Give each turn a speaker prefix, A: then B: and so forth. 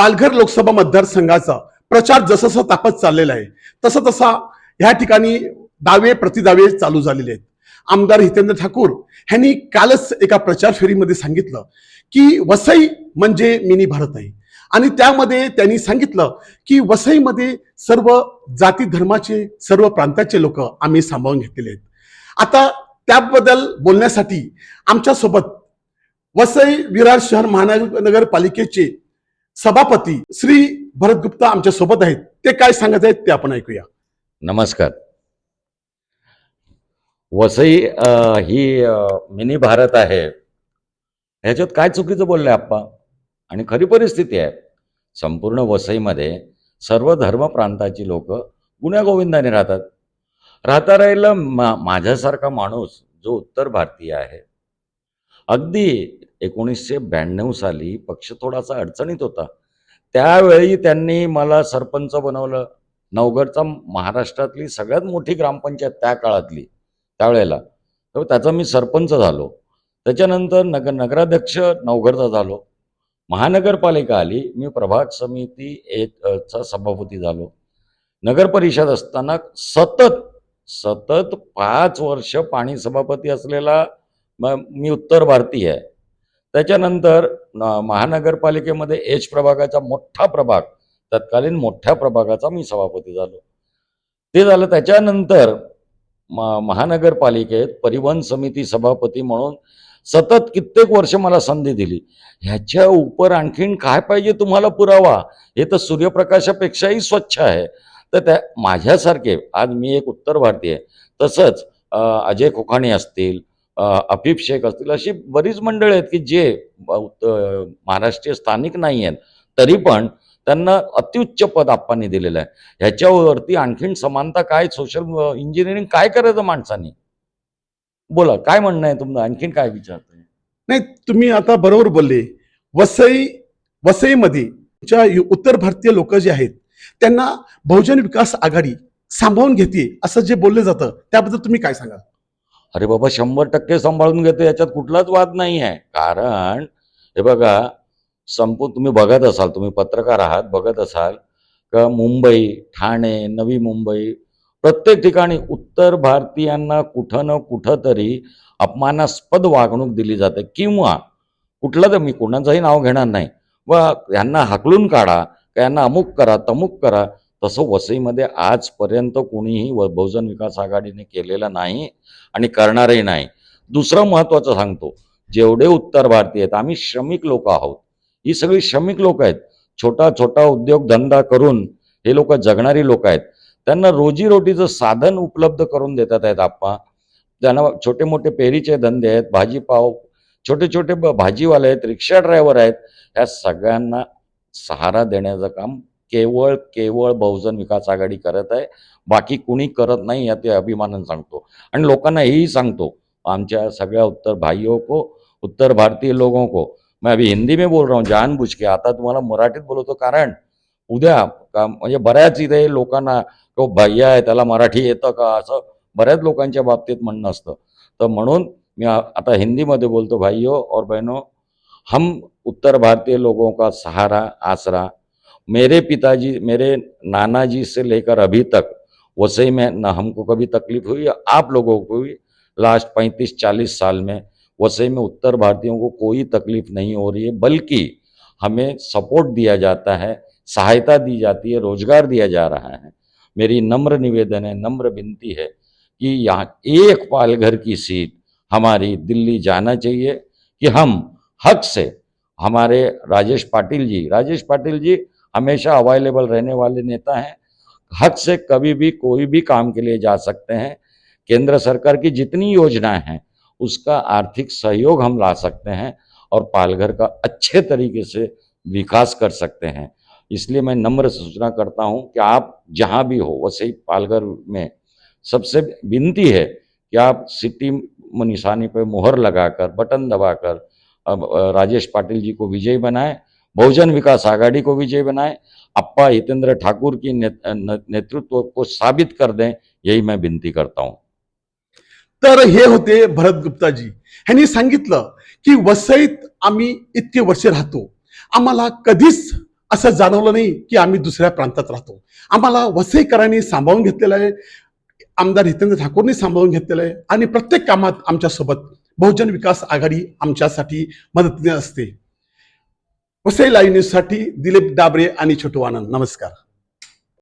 A: पालघर लोकसभा मतदारसंघाचा प्रचार जसं तापत चाललेला आहे तसं तसा ह्या ठिकाणी दावे प्रतिदावे चालू झालेले आहेत. आमदार हितेंद्र ठाकूर यांनी कालच एका प्रचार फेरीमध्ये सांगितलं की वसई म्हणजे मिनी भारत आहे. आणि त्यामध्ये त्यांनी सांगितलं की वसईमध्ये सर्व जाती धर्माचे सर्व प्रांताचे लोक आम्ही सांभाळून घेतलेले आहेत. आता त्याबद्दल बोलण्यासाठी आमच्यासोबत वसई विरार शहर महानगरपालिकेचे सभापती श्री भरत गुप्ता आमच्यासोबत आहेत. ते काय सांगत आहेत ते आपण ऐकूया.
B: नमस्कार. वसई ही मिनी भारत आहे. ह्याच्यात काय चुकीचं बोलले आप्पा? आणि खरी परिस्थिती आहे. संपूर्ण वसईमध्ये सर्व धर्म प्रांताची लोक गुण्यागोविंदाने राहतात. राहता राहिलं मा माझ्यासारखा माणूस जो उत्तर भारतीय आहे. अगदी एकोणीसशे ब्याण्णव साली पक्ष थोडासा अडचणीत होता. त्यावेळी त्यांनी मला सरपंच बनवलं. नवगडचा महाराष्ट्रातली सगळ्यात मोठी ग्रामपंचायत त्या काळातली त्यावेळेला. तर त्याचा मी सरपंच झालो. त्याच्यानंतर नग नगराध्यक्ष नवगडचा झालो. महानगरपालिका आली. मी प्रभाग समिती एक चा सभापती झालो. नगर परिषद असताना सतत सतत पाच वर्ष पाणी सभापती असलेला मग मी उत्तर भारतीय आहे. त्याच्यानंतर महानगरपालिकेमध्ये एच प्रभागाचा मोठा प्रभाग तत्कालीन मोठ्या प्रभागाचा मी सभापती झालो. ते झालं त्याच्यानंतर महानगरपालिकेत परिवहन समिती सभापती म्हणून सतत कित्येक वर्ष मला संधी दिली. ह्याच्या उपर आणखीन काय पाहिजे तुम्हाला पुरावा? हे तर सूर्यप्रकाशापेक्षाही स्वच्छ आहे. तर त्या माझ्यासारखे आज मी एक उत्तर भारतीय तसंच अजय कोखाणे असतील अफीफ शेख असतील अशी बरीच मंडळी आहेत की जे महाराष्ट्रीय स्थानिक नाही आहेत तरी पण त्यांना अतिउच्च पद आप्पांनी दिलेलं आहे. ह्याच्यावरती आणखीन समानता काय सोशल इंजिनिअरिंग काय करायचं माणसांनी? बोला काय म्हणणं आहे तुमचं? आणखीन काय विचारतोय?
A: नाही तुम्ही आता बरोबर बोलले. वसई वसईमध्ये ज्या उत्तर भारतीय लोक जे आहेत त्यांना बहुजन विकास आघाडी सांभाळून घेते असं जे बोललं जातं त्याबद्दल तुम्ही काय सांगाल?
B: अरे बाबा शंभर टक्के सांभाळून घेतो याच्यात कुठलाच वाद नाही आहे. कारण हे बघा संपू तुम्ही बघत असाल तुम्ही पत्रकार आहात बघत असाल का मुंबई ठाणे नवी मुंबई प्रत्येक ठिकाणी उत्तर भारतीयांना कुठं ना कुठं तरी अपमानास्पद वागणूक दिली जाते. किंवा कुठलं तर मी कुणाचंही नाव घेणार नाही. व यांना हाकलून काढा का यांना अमुक करा तमुक करा तसं वसईमध्ये आजपर्यंत कोणीही व बहुजन विकास आघाडीने केलेलं नाही आणि करणारही नाही. दुसरं महत्त्वाचं सांगतो जेवढे उत्तर भारतीय आहेत आम्ही श्रमिक लोक आहोत. ही सगळी श्रमिक लोक आहेत. छोटा छोटा उद्योगधंदा करून हे लोक जगणारी लोक आहेत. त्यांना रोजीरोटीचं साधन उपलब्ध करून देतात आहेत आप्पा. त्यांना छोटे मोठे पेरीचे धंदे आहेत भाजीपाव छोटे छोटे भाजीवाले आहेत रिक्षा ड्रायव्हर आहेत. ह्या सगळ्यांना सहारा देण्याचं काम केवळ केवळ बहुजन विकास आघाडी करत आहे. बाकी कुणी करत नाही या ते अभिमानानं सांगतो. आणि लोकांना हेही सांगतो आमच्या सगळ्या उत्तर भाइयों को उत्तर भारतीय लोगों को मैं अभी हिंदी में बोल रहा हूँ जानबूझ के आता तुम्हाला मराठीत बोलवतो कारण उद्या का म्हणजे बऱ्याच इथे लोकांना तो भैया आहे त्याला मराठी येतं का? असं बऱ्याच लोकांच्या बाबतीत म्हणणं असतं. तर म्हणून मी आता हिंदीमध्ये बोलतो भाइयों और बहनों हम उत्तर भारतीय लोगों का सहारा आसरा मेरे पिताजी, मेरे नाना जी से लेकर अभी तक वसई में ना हमको कभी तकलीफ़ हुई, आप लोगों को भी लास्ट पैंतीस, चालीस साल में वसई में उत्तर भारतीयों को कोई तकलीफ़ नहीं हो रही है, बल्कि हमें सपोर्ट दिया जाता है, सहायता दी जाती है, रोज़गार दिया जा रहा है। मेरी नम्र निवेदन है, नम्र विनती है कि यहाँ एक पालघर की सीट हमारी दिल्ली जाना चाहिए, कि हम हक से हमारे राजेश पाटिल जी, राजेश पाटिल जी हमेशा अवेलेबल रहने वाले नेता हैं। हद से कभी भी कोई भी काम के लिए जा सकते हैं। केंद्र सरकार की जितनी योजनाएँ हैं, उसका आर्थिक सहयोग हम ला सकते हैं और पालघर का अच्छे तरीके से विकास कर सकते हैं। इसलिए मैं नम्र सूचना करता हूँ कि आप जहाँ भी हो वसई पालघर में सबसे विनती है कि आप सिटी निशानी पर मुहर लगाकर, बटन दबाकर, अब राजेश पाटिल जी को विजयी बनाएँ। बहुजन विकास आघाड़ी को विजय बनाए। अप्पा हितेंद्र ठाकुर की नेतृत्व को साबित कर दें यही मैं विनती करता हूं।
A: तर हे होते भरत गुप्ताजी। ह्यांनी सांगितलं की वसईत आम्ही इतके वर्ष राहतो. आम्हाला कधीच असं जाणवलं नाही की आम्ही दुसऱ्या प्रांतात राहतो. आम्हाला वसईकरांनी सांभाळून घेतलेलं आहे आमदार हितेंद्र ठाकूरनी सांभाळून घेतलेलं आहे आणि प्रत्येक कामात आमच्यासोबत बहुजन विकास आघाडी आमच्यासाठी मदतीने असते. वसई लाईव्ह न्यूजसाठी दिलीप डाबरे आणि छोटू आनंद. नमस्कार.